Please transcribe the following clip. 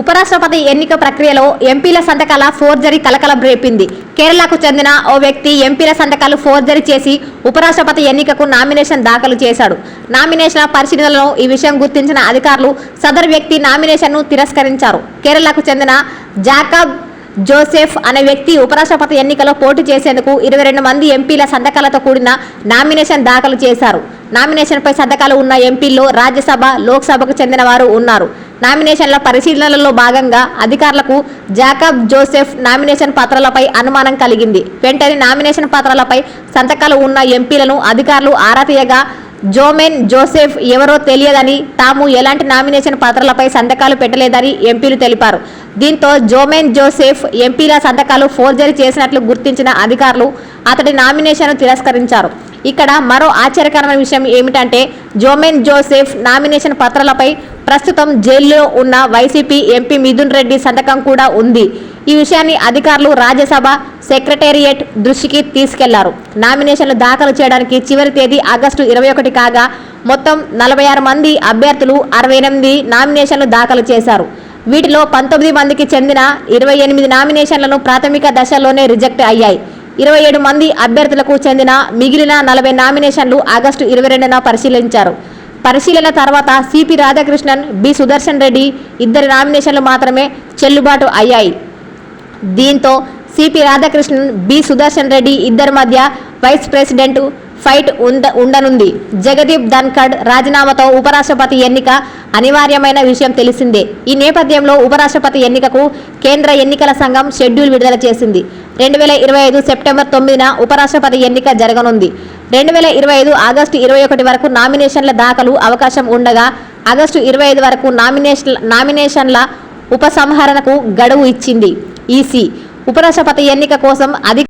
ఉపరాష్ట్రపతి ఎన్నిక ప్రక్రియలో ఎంపీల సంతకాల ఫోర్జరీ కలకలం రేపింది. కేరళకు చెందిన ఓ వ్యక్తి ఎంపీల సంతకాలు ఫోర్జరీ చేసి ఉపరాష్ట్రపతి ఎన్నికకు నామినేషన్ దాఖలు చేశాడు. నామినేషన్ పరిశీలనలో ఈ విషయం గుర్తించిన అధికారులు సదరు వ్యక్తి నామినేషన్ను తిరస్కరించారు. కేరళకు చెందిన జాకబ్ జోసెఫ్ అనే వ్యక్తి ఉపరాష్ట్రపతి ఎన్నికలో పోటీ చేసేందుకు ఇరవై రెండు మంది ఎంపీల సంతకాలతో కూడిన నామినేషన్ దాఖలు చేశారు. నామినేషన్పై సంతకాలు ఉన్న ఎంపీల్లో రాజ్యసభ లోక్సభకు చెందిన వారు ఉన్నారు. నామినేషన్ల పరిశీలనలో భాగంగా అధికారులకు జాకబ్ జోసెఫ్ నామినేషన్ పత్రాలపై అనుమానం కలిగింది. వెంటనే నామినేషన్ పత్రాలపై సంతకాలు ఉన్న ఎంపీలను అధికారులు ఆరా తీయగా జోమెన్ జోసెఫ్ ఎవరో తెలియదని తాము ఎలాంటి నామినేషన్ పత్రాలపై సంతకాలు పెట్టలేదని ఎంపీలు తెలిపారు. దీంతో జోమెన్ జోసెఫ్ ఎంపీల సంతకాలు ఫోర్జరీ చేసినట్లు గుర్తించిన అధికారులు అతడి నామినేషన్ను తిరస్కరించారు. ఇక్కడ మరో ఆశ్చర్యకరమైన విషయం ఏమిటంటే జోమెన్ జోసెఫ్ నామినేషన్ పత్రాలపై ప్రస్తుతం జైల్లో ఉన్న వైసీపీ ఎంపీ మిథున్ రెడ్డి సంతకం కూడా ఉంది. ఈ విషయాన్ని అధికారులు రాజ్యసభ సెక్రటేరియట్ దృష్టికి తీసుకెళ్ళారు. నామినేషన్లు దాఖలు చేయడానికి చివరి తేదీ ఆగస్టు ఇరవై ఒకటి కాగా మొత్తం నలభై ఆరు మంది అభ్యర్థులు అరవై ఎనిమిది నామినేషన్లు దాఖలు చేశారు. వీటిలో పంతొమ్మిది మందికి చెందిన ఇరవై ఎనిమిది నామినేషన్లను ప్రాథమిక దశలోనే రిజెక్ట్ అయ్యాయి. ఇరవై ఏడు మంది అభ్యర్థులకు చెందిన మిగిలిన నలభై నామినేషన్లు ఆగస్టు ఇరవై రెండున పరిశీలించారు. పరిశీలన తర్వాత సిపి రాధాకృష్ణన్ బి సుదర్శన్ రెడ్డి ఇద్దరి నామినేషన్లు మాత్రమే చెల్లుబాటు అయ్యాయి. దీంతో సిపి రాధాకృష్ణన్ బి సుదర్శన్ రెడ్డి ఇద్దరి మధ్య వైస్ ప్రెసిడెంట్ ఫైట్ ఉండ ఉండనుంది. జగదీప్ ధన్ఖడ్ రాజీనామాతో ఉపరాష్ట్రపతి ఎన్నిక అనివార్యమైన విషయం తెలిసిందే. ఈ నేపథ్యంలో ఉపరాష్ట్రపతి ఎన్నికకు కేంద్ర ఎన్నికల సంఘం షెడ్యూల్ విడుదల చేసింది. రెండు వేల ఇరవై ఐదు సెప్టెంబర్ తొమ్మిదిన ఉపరాష్ట్రపతి ఎన్నిక జరగనుంది. రెండు వేల ఇరవై ఐదు ఆగస్టు ఇరవై ఒకటి వరకు నామినేషన్ల దాఖలు అవకాశం ఉండగా ఆగస్టు ఇరవై ఐదు వరకు నామినేషన్ నామినేషన్ల ఉపసంహరణకు గడువు ఇచ్చింది ఈసీ. ఉపరాష్ట్రపతి ఎన్నిక కోసం అధిక